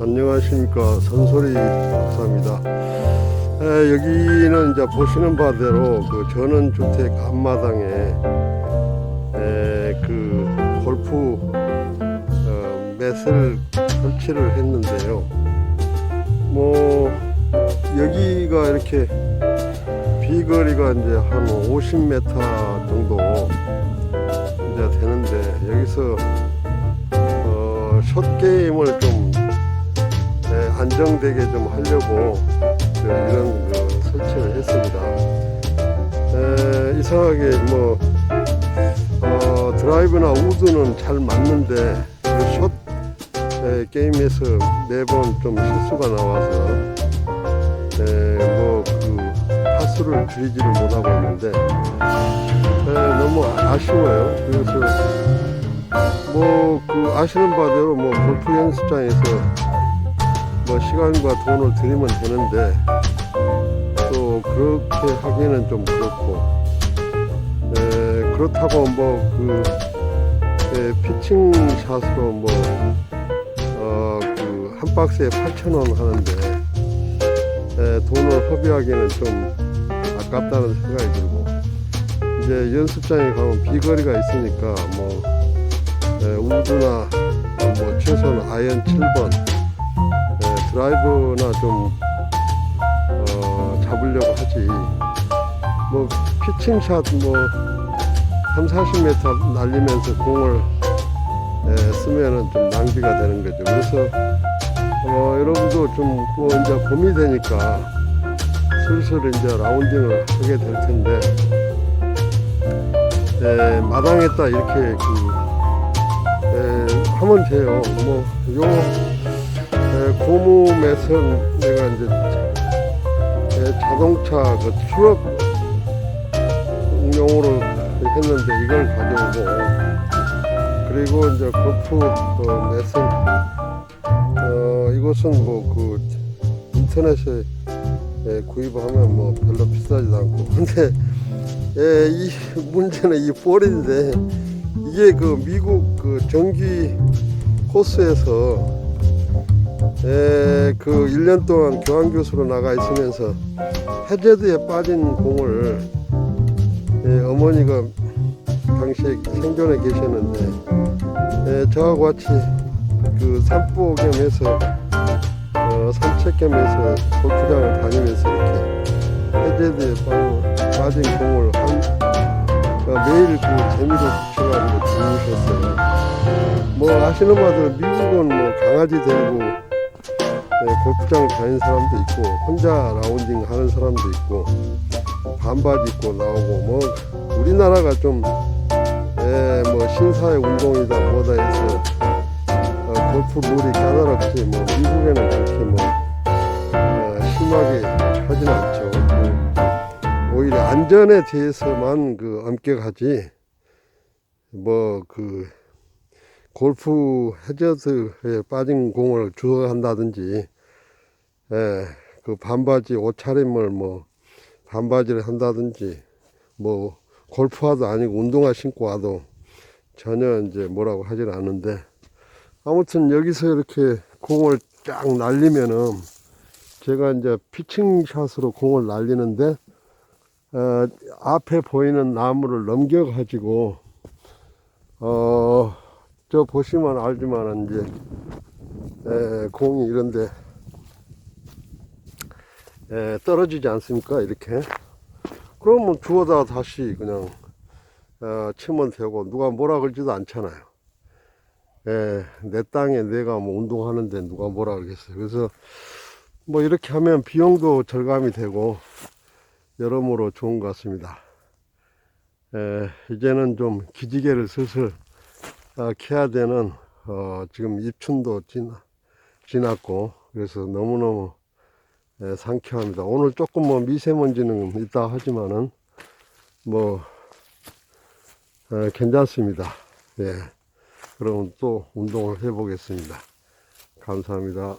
안녕하십니까 산소리 박사입니다. 에, 여기는 이제 보시는 바대로 그 전원주택 앞마당에 에, 그 골프 어, 맷을 설치를 했는데요. 뭐 여기가 이렇게 비거리가 이제 한 50m 정도 이제 되는데 여기서 어, 숏 게임을 좀 네, 안정되게 좀 하려고 이제 이런 그 설치를 했습니다. 에, 이상하게 뭐 어, 드라이브나 우드는 잘 맞는데 그숏 에, 게임에서 매번 좀 실수가 나와서 뭐그 파수를 줄이지를 못하고 있는데 에, 너무 아쉬워요. 그래서 뭐 그 아시는 바대로 뭐 골프 연습장에서 뭐 시간과 돈을 들이면 되는데 또 그렇게 하기는 좀 그렇고. 에, 그렇다고 뭐그 피칭 샷으로 뭐 어, 그 한 박스에 8,000원 하는데 에, 돈을 허비하기는 좀 아깝다는 생각이 들고. 이제 연습장에 가면 비거리가 있으니까 뭐 에, 우드나 뭐 최소한 아이언 7번 에, 드라이브나 좀 어, 잡으려고 하지 뭐 피칭샷 뭐 3, 40m 날리면서 공을 에, 쓰면은 좀 낭비가 되는 거죠. 그래서 어, 여러분도 좀뭐 이제 봄이 되니까 슬슬 이제 라운딩을 하게 될 텐데 에, 마당에다 이렇게 그 에, 하면 돼요. 뭐요 고무 매선 내가 이제 에, 자동차 그 트럭 용으로 했는데 이걸 가져오고 그리고 이제 골프 어, 매선 어, 이것은 뭐 그 인터넷에 예, 구입하면 뭐 별로 비싸지도 않고 근데 예, 이 문제는 이 볼인데 이게 그 미국 그 정기 코스에서 예, 그 1년 동안 교환 교수로 나가 있으면서 해저드에 빠진 공을 예, 어머니가 당시에 생존해 계셨는데 예, 저와 같이 그 산보 겸해서 어, 산책 겸해서 골프장을 다니면서 이렇게 해저드에 빠- 빠진 공을 한 어, 매일 그 재미로 붙여가지고 주무셨어요. 뭐 아시는 바대로 미국은 뭐 강아지 데리고 예, 골프장 다니는 사람도 있고 혼자 라운딩 하는 사람도 있고 반바지 입고 나오고 뭐 우리나라가 좀 예, 뭐 신사의 운동이다 뭐다 해서 어, 골프 룰이 까다롭지 뭐 미국에는 그렇게 뭐 어, 심하게 하진 않죠. 그 오히려 안전에 대해서만 그 엄격하지 뭐 그 골프 해저드에 빠진 공을 주워간다든지 예, 그 반바지 옷차림을 뭐 반바지를 한다든지 뭐 골프화도 아니고 운동화 신고 와도 전혀 이제 뭐라고 하진 않는데 아무튼 여기서 이렇게 공을 쫙 날리면은 제가 이제 피칭샷으로 공을 날리는데 어, 앞에 보이는 나무를 넘겨 가지고 어, 저 보시면 알지만 이제 에, 공이 이런데 에, 떨어지지 않습니까? 이렇게. 그러면 주워다 다시 그냥 어, 치면 되고 누가 뭐라 그러지도 않잖아요. 예, 내 땅에 내가 뭐 운동하는데 누가 뭐라 그러겠어요. 그래서 뭐 이렇게 하면 비용도 절감이 되고 여러모로 좋은 것 같습니다 예, 이제는 좀 기지개를 슬슬 아, 캐야 되는 어, 지금 입춘도 지나, 지났고 그래서 너무너무 예, 상쾌합니다. 오늘 조금 뭐 미세먼지는 있다 하지만은 뭐 어, 괜찮습니다. 예. 그럼 또 운동을 해 보겠습니다. 감사합니다.